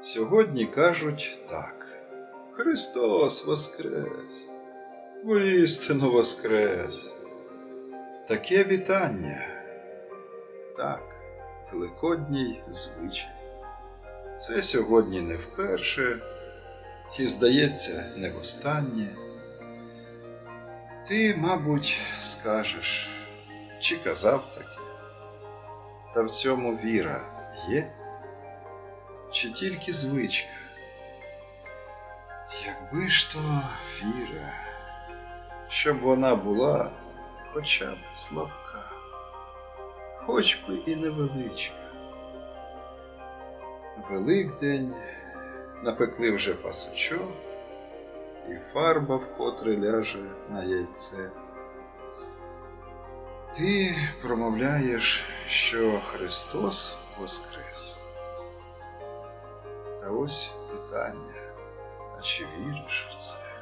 Сьогодні кажуть так: Христос Воскрес! Воістину Воскрес! Таке вітання. Так, Великодній звичай. Це сьогодні не вперше, і, здається, не востаннє. Ти, мабуть, скажеш, чи казав таке? Та в цьому віра є? Чи тільки звичка? Якби ж то віра, щоб вона була хоча б слабка, хоч би і невеличка. Великдень напекли вже пасочок, і фарба вкотре ляже на яйце. Ти промовляєш, що Христос Воскрес. Та ось питання, а чи віриш в це?